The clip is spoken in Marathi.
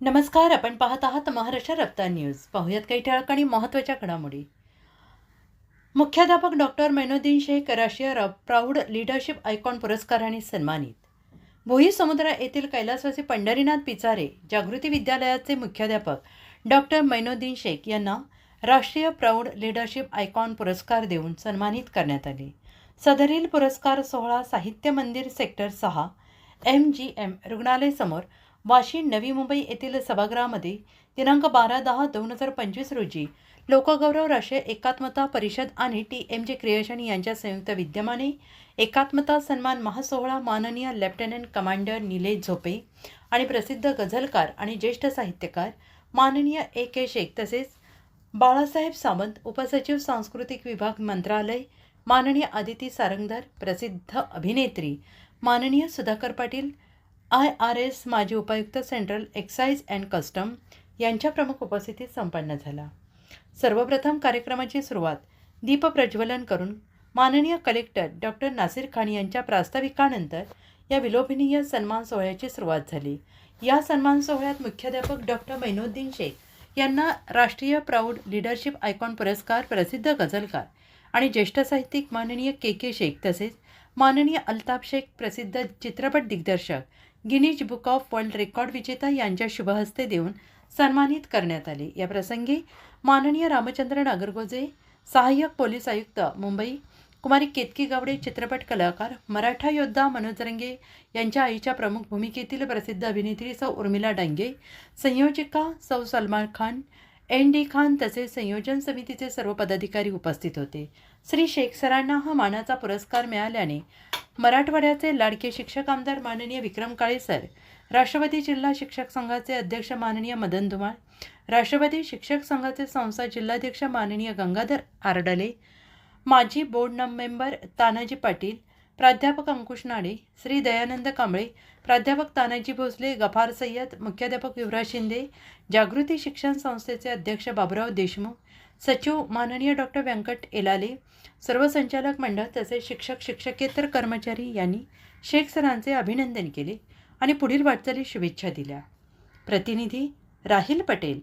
नमस्कार आपण पाहत आहात महाराष्ट्र रफ्तार न्यूज. पाहुयात काही ठळक आणि महत्त्वाच्या घडामोडी. मुख्याध्यापक डॉक्टर मैनुद्दीन शेख राष्ट्रीय प्राऊड लीडरशिप आयकॉन पुरस्काराने सन्मानित. भोई समुद्र येथील कैलासवासी पंढरीनाथ पिचारे जागृती विद्यालयाचे मुख्याध्यापक डॉक्टर मैनुद्दीन शेख यांना राष्ट्रीय प्रौढ लीडरशिप आयकॉन पुरस्कार देऊन सन्मानित करण्यात आले. सदरील पुरस्कार सोहळा साहित्य मंदिर सेक्टर सहा एम जी एम रुग्णालय वाशी नवी मुंबई येथील सभागृहामध्ये दिनांक बारा दहा दोन हजार पंचवीस रोजी लोकगौरव राष्ट्रीय एकात्मता परिषद आणि टी एम जे क्रिएशन यांच्या संयुक्त विद्यमाने एकात्मता सन्मान महासोहळा माननीय लेफ्टनंट कमांडर निलेश झोपे आणि प्रसिद्ध गझलकार आणि ज्येष्ठ साहित्यकार माननीय ए के शेख तसेच बाळासाहेब सावंत उपसचिव सांस्कृतिक विभाग मंत्रालय माननीय आदिती सारंगधर प्रसिद्ध अभिनेत्री माननीय Sudhakar Patil I R S माजी उपायुक्त सेंट्रल एक्साईज अँड कस्टम यांच्या प्रमुख उपस्थितीत संपन्न झाला. सर्वप्रथम कार्यक्रमाची सुरुवात दीपप्रज्वलन करून माननीय कलेक्टर डॉक्टर नासिर खान यांच्या प्रास्ताविकानंतर या विलोभनीय सन्मान सोहळ्याची सुरुवात झाली. या सन्मान सोहळ्यात मुख्याध्यापक डॉक्टर मैनुद्दीन शेख यांना राष्ट्रीय प्राऊड लीडरशिप आयकॉन पुरस्कार प्रसिद्ध गझलकार आणि ज्येष्ठ साहित्यिक माननीय के के शेख तसेच माननीय अल्ताफ शेख प्रसिद्ध चित्रपट दिग्दर्शक Guinness book of world record विजेता यांच्या शुभहस्ते देऊन सन्मानित करण्यात आले. या प्रसंगी माननीय रामचंद्र नागरगोजे सहाय्यक पोलीस आयुक्त मुंबई कुमारी केतकी गावडे चित्रपट कलाकार मराठा योद्धा मनोज रंगे यांच्या आईच्या प्रमुख भूमिकेतील प्रसिद्ध अभिनेत्री सौ उर्मिला डांगे संयोजिका सौ सलमान खान एन डी खान तसेच संयोजन समितीचे सर्व पदाधिकारी उपस्थित होते. श्री शेख सरांना हा मानाचा पुरस्कार मिळाल्याने मराठवाड्याचे लाडके शिक्षक आमदार माननीय विक्रम काळे सर राष्ट्रवादी जिल्हा शिक्षक संघाचे अध्यक्ष माननीय मदन धुमाळ राष्ट्रवादी शिक्षक संघाचे संस्था जिल्हाध्यक्ष माननीय गंगाधर आरडले माजी बोर्ड मेंबर तानाजी पाटील प्राध्यापक अंकुश नाडे श्री दयानंद कांबळे प्राध्यापक तानाजी भोसले गफार सय्यद मुख्याध्यापक युवराज शिंदे जागृती शिक्षण संस्थेचे अध्यक्ष बाबुराव देशमुख सचिव माननीय डॉक्टर व्यंकट एलाले सर्व संचालक मंडळ तसेच शिक्षक शिक्षकेतर कर्मचारी यांनी शेख सरांचे अभिनंदन केले आणि पुढील वाटचाली शुभेच्छा दिल्या. प्रतिनिधी राहिल पटेल